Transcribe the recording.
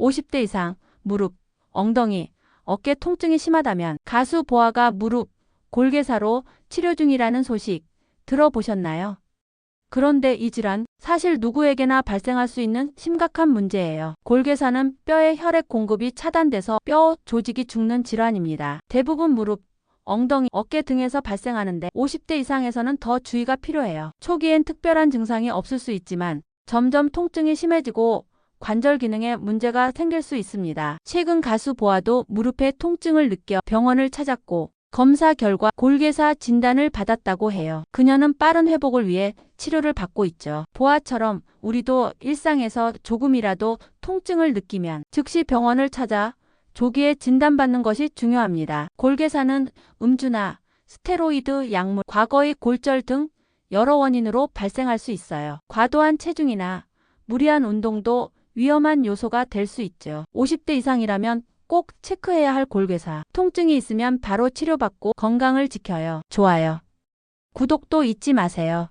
50대 이상 무릎, 엉덩이, 어깨 통증이 심하다면 가수 보아가 무릎, 골개사로 치료 중이라는 소식 들어보셨나요? 그런데 이 질환 사실 누구에게나 발생할 수 있는 심각한 문제예요. 골개사는 뼈의 혈액 공급이 차단돼서 뼈 조직이 죽는 질환입니다. 대부분 무릎, 엉덩이, 어깨 등에서 발생하는데 50대 이상에서는 더 주의가 필요해요. 초기엔 특별한 증상이 없을 수 있지만 점점 통증이 심해지고 관절 기능에 문제가 생길 수 있습니다. 최근 가수 보아도 무릎에 통증을 느껴 병원을 찾았고 검사 결과 골개사 진단을 받았다고 해요. 그녀는 빠른 회복을 위해 치료를 받고 있죠. 보아처럼 우리도 일상에서 조금이라도 통증을 느끼면 즉시 병원을 찾아 조기에 진단받는 것이 중요합니다. 골개사는 음주나 스테로이드 약물, 과거의 골절 등 여러 원인으로 발생할 수 있어요. 과도한 체중이나 무리한 운동도 위험한 요소가 될 수 있죠. 50대 이상이라면 꼭 체크해야 할 골개사. 통증이 있으면 바로 치료받고 건강을 지켜요. 좋아요. 구독도 잊지 마세요.